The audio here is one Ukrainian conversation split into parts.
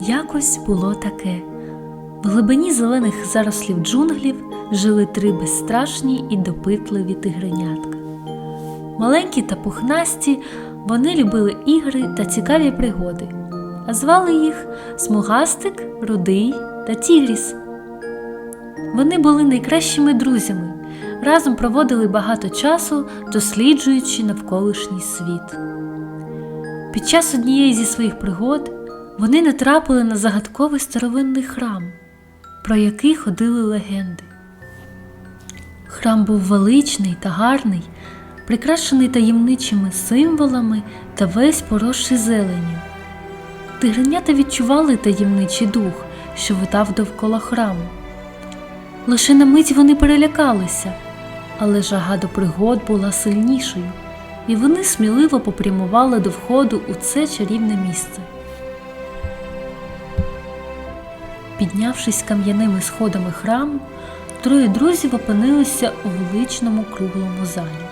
Якось було таке. В глибині зелених зарослів джунглів жили три безстрашні і допитливі тигренятка. Маленькі та пухнасті, вони любили ігри та цікаві пригоди, а звали їх Смугастик, Рудий та Тігріс. Вони були найкращими друзями, разом проводили багато часу, досліджуючи навколишній світ. Під час однієї зі своїх пригод вони натрапили на загадковий старовинний храм, про який ходили легенди. Храм був величний та гарний, прикрашений таємничими символами та весь поросший зеленню. Тигренята відчували таємничий дух, що витав довкола храму. Лише на мить вони перелякалися, але жага до пригод була сильнішою, і вони сміливо попрямували до входу у це чарівне місце. Піднявшись кам'яними сходами храму, троє друзів опинилися у величному круглому залі.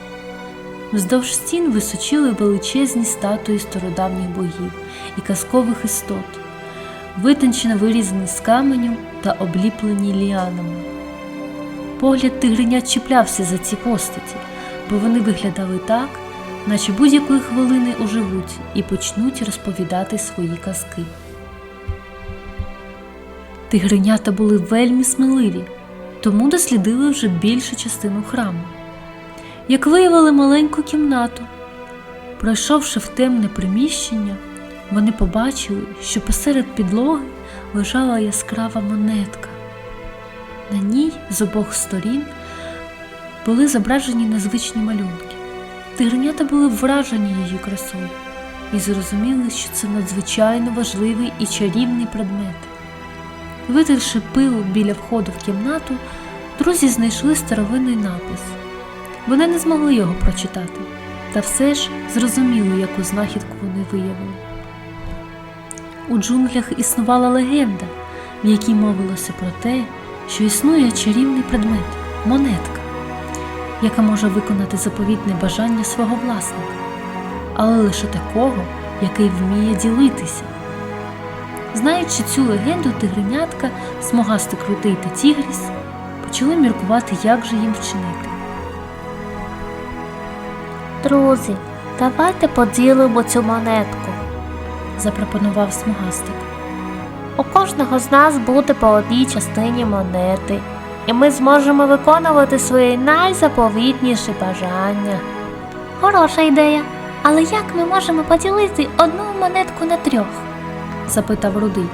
Вздовж стін височили величезні статуї стародавніх богів і казкових істот, витончено вирізані з каменю та обліплені ліанами. Погляд тигренят чіплявся за ці постаті, бо вони виглядали так, наче будь-якої хвилини оживуть і почнуть розповідати свої казки. Тигренята були вельми сміливі, тому дослідили вже більшу частину храму. Як виявили маленьку кімнату, пройшовши в темне приміщення, вони побачили, що посеред підлоги лежала яскрава монетка. На ній з обох сторін були зображені незвичні малюнки. Тигренята були вражені її красою і зрозуміли, що це надзвичайно важливий і чарівний предмет. Витерши пил біля входу в кімнату, друзі знайшли старовинний напис. Вони не змогли його прочитати, та все ж зрозуміли, яку знахідку вони виявили. У джунглях існувала легенда, в якій мовилося про те, що існує чарівний предмет монетка, яка може виконати заповітне бажання свого власника, але лише такого, який вміє ділитися. Знаючи цю легенду, тигренятка, смугастик крутий та тігріс почали міркувати, як же їм вчинити. Друзі, давайте поділимо цю монетку. запропонував смугастик. У кожного з нас буде по одній частині монети, і ми зможемо виконувати свої найзаповітніші бажання. Хороша ідея. Але як ми можемо поділити одну монетку на трьох? Запитав рудий.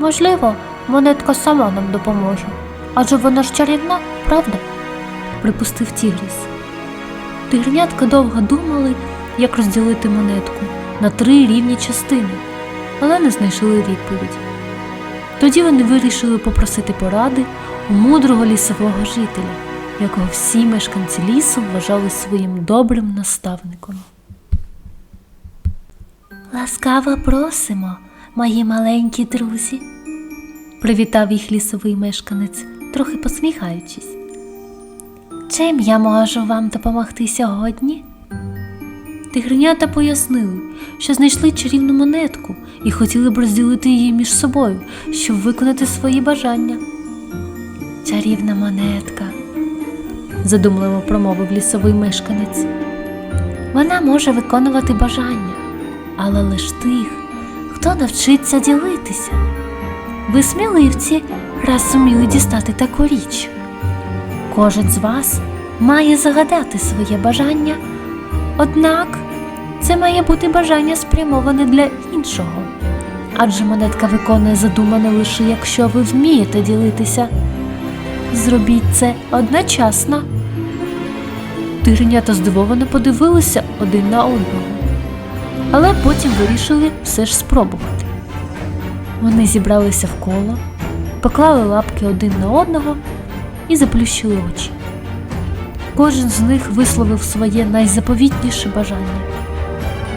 Можливо, монетка сама нам допоможе. Адже вона ж чарівна, правда? припустив Тігріс. Тигренятка довго думали, як розділити монетку на три рівні частини, але не знайшли відповіді. Тоді вони вирішили попросити поради у мудрого лісового жителя, якого всі мешканці лісу вважали своїм добрим наставником. Ласкаво просимо, мої маленькі друзі. Привітав їх лісовий мешканець, трохи посміхаючись. Чим я можу вам допомогти сьогодні? Тигренята пояснили, що знайшли чарівну монетку і хотіли б розділити її між собою, щоб виконати свої бажання. Чарівна монетка. задумливо промовив лісовий мешканець. Вона може виконувати бажання, але лиш тих, хто навчиться ділитися. Ви сміливці, раз зуміли дістати таку річ. Кожен з вас має загадати своє бажання, однак це має бути бажання спрямоване для іншого. Адже монетка виконує задумане лише якщо ви вмієте ділитися. Зробіть це одночасно. Тигренята здивовано подивилися один на одного, але потім вирішили все ж спробувати. Вони зібралися в коло, поклали лапки один на одного і заплющили очі. Кожен з них висловив своє найзаповітніше бажання,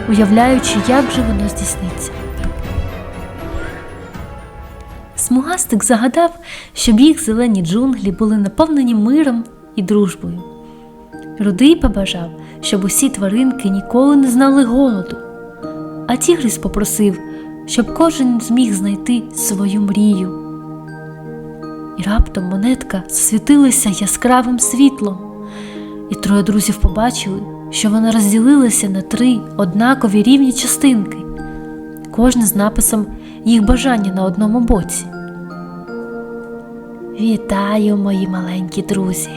уявляючи, як же воно здійсниться. Смугастик загадав, щоб їх зелені джунглі були наповнені миром і дружбою. Рудий побажав, щоб усі тваринки ніколи не знали голоду, а Тігріс попросив, щоб кожен зміг знайти свою мрію. І раптом монетка засвітилася яскравим світлом, і троє друзів побачили, що вона розділилася на три однакові рівні частинки, кожна з написом їх бажання на одному боці. Вітаю, мої маленькі друзі,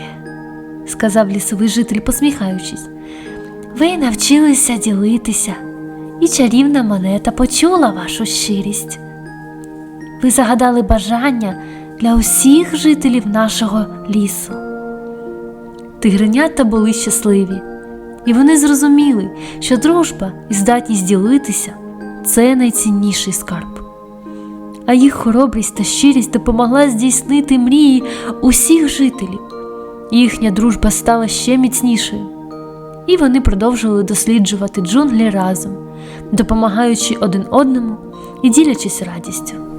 сказав лісовий житель, посміхаючись. Ви навчилися ділитися, і чарівна монета почула вашу щирість. Ви загадали бажання для усіх жителів нашого лісу. Тигренята були щасливі, і вони зрозуміли, що дружба і здатність ділитися це найцінніший скарб. А їх хоробрість та щирість допомогла здійснити мрії усіх жителів. Їхня дружба стала ще міцнішою, і вони продовжили досліджувати джунглі разом, допомагаючи один одному і ділячись радістю.